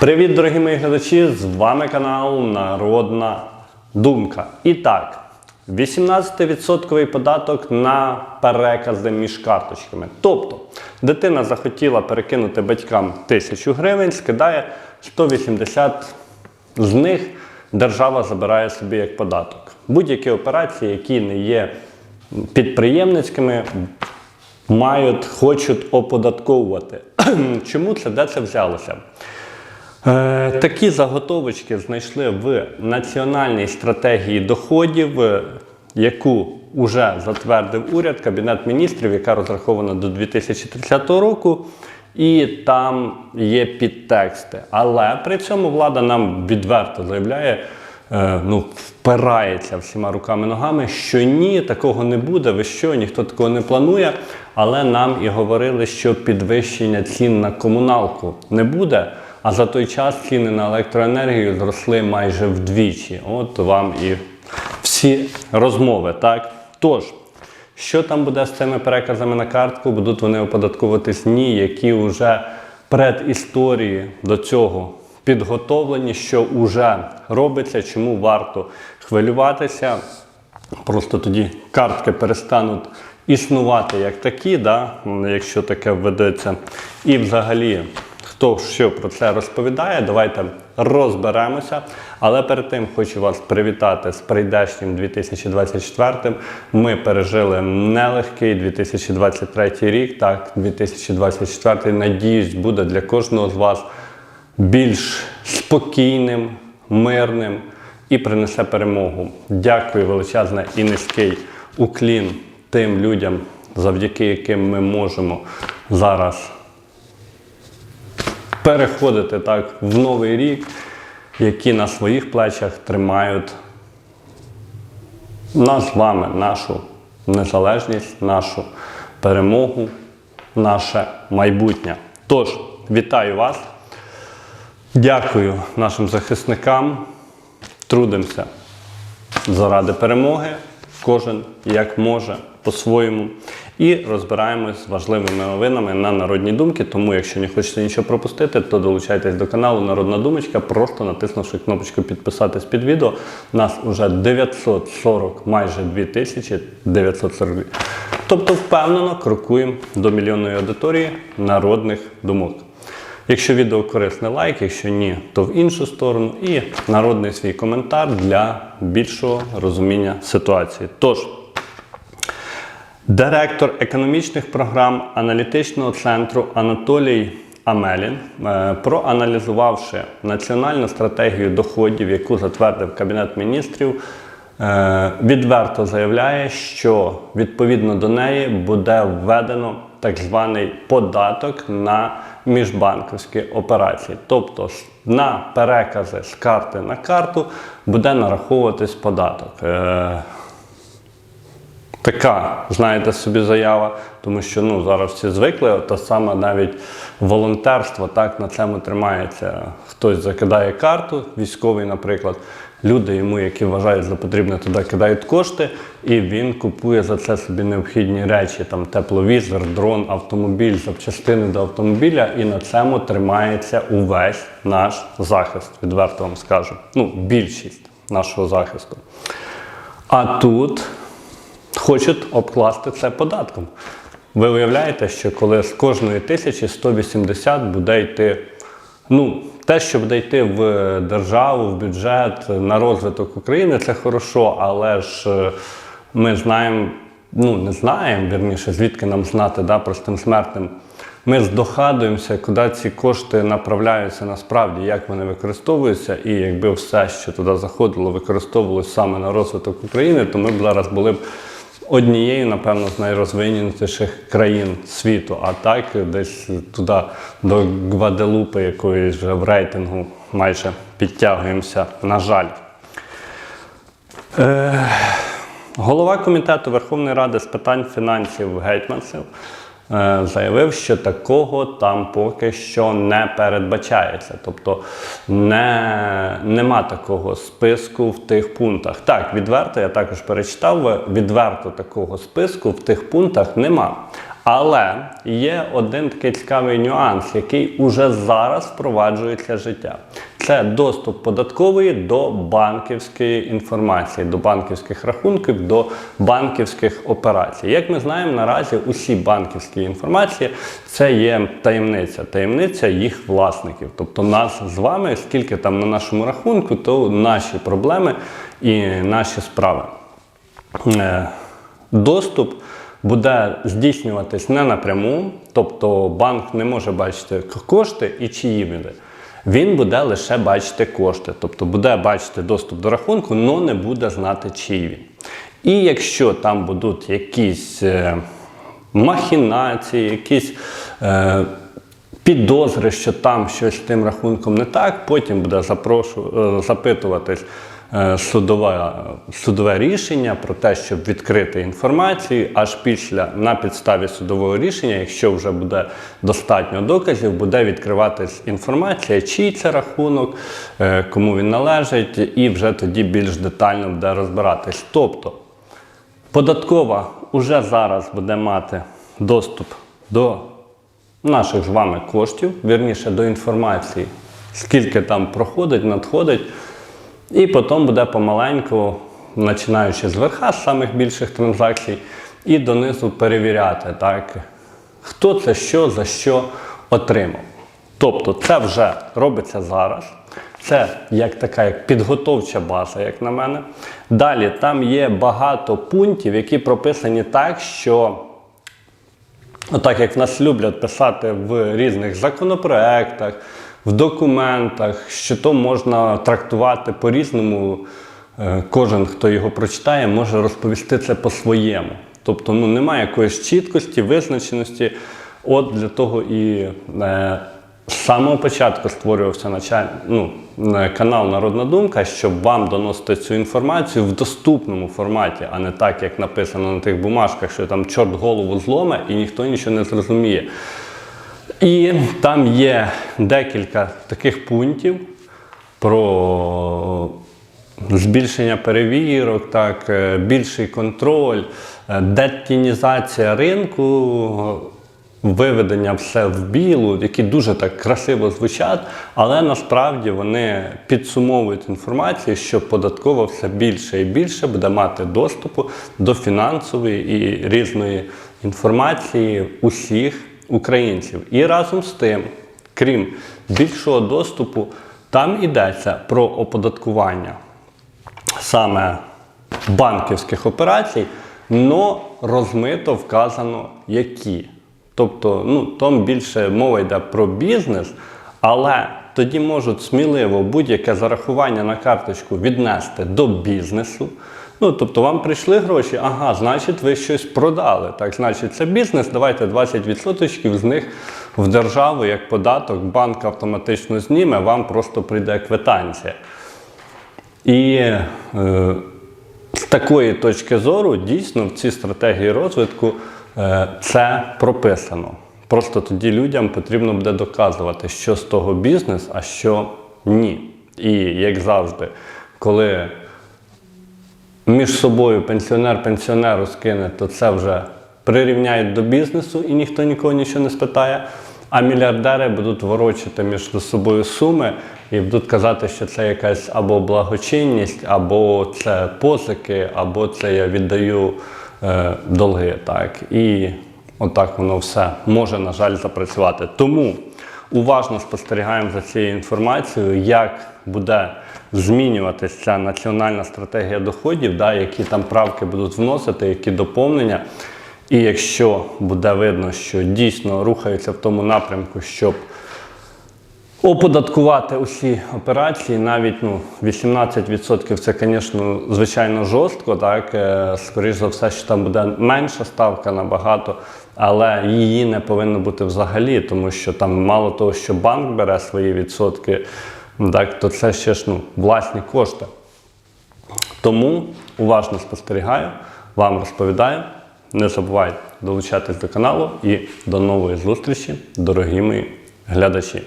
Привіт, дорогі мої глядачі! З вами канал Народна Думка. І так, 18% податок на перекази між карточками. Тобто, дитина захотіла перекинути батькам 1000 гривень, скидає 180 з них держава забирає собі як податок. Будь-які операції, які не є підприємницькими, мають, хочуть оподатковувати. Чому це де це взялося? Е, Такі заготовочки знайшли в національній стратегії доходів, е, яку вже затвердив уряд, Кабінет міністрів, яка розрахована до 2030 року. І там є підтексти. Але при цьому влада нам відверто заявляє, ну, впирається всіма руками ногами, що ні, такого не буде, ви що, ніхто такого не планує. Але нам і говорили, що підвищення цін на комуналку не буде. А за той час ціни на електроенергію зросли майже вдвічі. От вам і всі розмови, так? Тож, що там буде з цими переказами на картку? Будуть вони оподатковуватись? Ні, які вже предісторії до цього підготовлені, що вже робиться, чому варто хвилюватися. Просто тоді картки перестануть існувати як такі, да, якщо таке введеться. І взагалі, хто що про це розповідає, давайте розберемося. Але перед тим хочу вас привітати з прийдешнім 2024. Ми пережили нелегкий 2023 рік. Так, 2024, надіюсь, буде для кожного з вас більш спокійним, мирним і принесе перемогу. Дякую величезне і низький уклін тим людям, завдяки яким ми можемо зараз переходити так в новий рік, які на своїх плечах тримають нас з вами, нашу незалежність, нашу перемогу, наше майбутнє. Тож, вітаю вас. Дякую нашим захисникам. Трудимося заради перемоги, кожен як може по-своєму. І розбираємось з важливими новинами на народні думки. Тому, якщо не хочете нічого пропустити, то долучайтесь до каналу Народна Думочка, просто натиснувши кнопочку підписатись під відео. Нас уже 940, майже 2942. Тобто, впевнено, крокуємо до мільйонної аудиторії народних думок. Якщо відео корисне, лайк, якщо ні, то в іншу сторону. І народний свій коментар для більшого розуміння ситуації. Тож, директор економічних програм аналітичного центру Анатолій Амелін, е, проаналізувавши національну стратегію доходів, яку затвердив Кабінет міністрів, е, відверто заявляє, що відповідно до неї буде введено так званий податок на міжбанківські операції. Тобто на перекази з карти на карту буде нараховуватись податок. Е, Така, знаєте, собі заява, тому що ну, зараз всі звикли, то саме навіть волонтерство так на цьому тримається. Хтось закидає карту, військовий, наприклад, люди йому, які вважають за потрібне, туди кидають кошти, і він купує за це собі необхідні речі, там тепловізор, дрон, автомобіль, запчастини до автомобіля, і на цьому тримається увесь наш захист, відверто вам скажу. Ну, більшість нашого захисту. А тут хочуть обкласти це податком. Ви уявляєте, що коли з кожної тисячі 180 буде йти, ну, те, що буде йти в державу, в бюджет, на розвиток України, це хорошо, але ж е, ми знаємо, ну не знаємо, вірніше, звідки нам знати, да, простим смертним. Ми здогадуємося, куди ці кошти направляються насправді, як вони використовуються, і якби все, що туди заходило, використовувалося саме на розвиток України, то ми б зараз були б однією, напевно, з найрозвиненіших країн світу. А так десь туди до Гваделупи, якої вже в рейтингу майже підтягуємося, на жаль. Е, голова комітету Верховної Ради з питань фінансів Гетьманцев е, заявив, що такого там поки що не передбачається. Тобто не, нема такого списку в тих пунктах. Так, відверто, я також перечитав, відверто такого списку в тих пунктах нема. Але є один такий цікавий нюанс, який уже зараз впроваджується життя. Це доступ податкової до банківської інформації, до банківських рахунків, до банківських операцій. Як ми знаємо, наразі усі банківські інформації це є таємниця, таємниця їх власників. Тобто нас з вами, скільки там на нашому рахунку, то наші проблеми і наші справи. Е, Доступ буде здійснюватись не напряму, тобто банк не може бачити кошти і чиї вони. Він буде лише бачити кошти, тобто буде бачити доступ до рахунку, але не буде знати, чий він. І якщо там будуть якісь е, махінації, якісь е, підозри, що там щось з тим рахунком не так, потім буде запрошу, е, запитуватись е, судове, судове рішення про те, щоб відкрити інформацію. Аж після на підставі судового рішення, якщо вже буде достатньо доказів, буде відкриватись інформація, чий це рахунок, е, кому він належить, і вже тоді більш детально буде розбиратись. Тобто Податкова уже зараз буде мати доступ до наших з вами коштів, вірніше до інформації, скільки там проходить, надходить, і потім буде помаленьку, починаючи з верха, з самих більших транзакцій, і донизу перевіряти, так, хто це що за що отримав. Тобто це вже робиться зараз. Це як така як підготовча база, як на мене. Далі там є багато пунктів, які прописані так, що Отак як в нас люблять писати в різних законопроектах, в документах, що то можна трактувати по-різному. Е, Кожен, хто його прочитає, може розповісти це по-своєму. Тобто ну, немає якоїсь чіткості, визначеності. От для того і е, з самого початку створювався началь... ну, канал Народна Думка, щоб вам доносити цю інформацію в доступному форматі, а не так, як написано на тих бумажках, що там чорт голову зломе і ніхто нічого не зрозуміє. І там є декілька таких пунктів про збільшення перевірок, так, е, більший контроль, е, детінізація ринку, виведення все в білу, які дуже так красиво звучать, але насправді вони підсумовують інформацію, що податкова все більше і більше буде мати доступу до фінансової і різної інформації усіх українців. І разом з тим, крім більшого доступу, там йдеться про оподаткування саме банківських операцій, но розмито вказано які. Тобто, ну, там більше мова йде про бізнес, але тоді можуть сміливо будь-яке зарахування на карточку віднести до бізнесу. Ну, тобто вам прийшли гроші, ага, значить, ви щось продали. Так, значить, це бізнес, давайте 20% з них в державу як податок, банк автоматично зніме, вам просто прийде квитанція. І е, з такої точки зору, дійсно, в цій стратегії розвитку це прописано. Просто тоді людям потрібно буде доказувати, що з того бізнес, а що ні. І як завжди, коли між собою пенсіонер пенсіонеру скине, то це вже прирівняють до бізнесу і ніхто нікого нічого не спитає. А мільярдери будуть ворочити між собою суми і будуть казати, що це якась або благочинність, або це позики, або це я віддаю е, долги. Так. І отак воно все може, на жаль, запрацювати. Тому уважно спостерігаємо за цією інформацією, як буде змінюватися ця національна стратегія доходів, да, які там правки будуть вносити, які доповнення. І якщо буде видно, що дійсно рухаються в тому напрямку, щоб оподаткувати усі операції, навіть ну, 18% це, звісно, звичайно жорстко, так, е, скоріш за все, що там буде менша ставка набагато, але її не повинно бути взагалі, тому що там мало того, що банк бере свої відсотки, так, то це ще ж ну, власні кошти. Тому уважно спостерігаю, вам розповідаю. Не забувайте долучатись до каналу і до нової зустрічі, дорогі мої глядачі.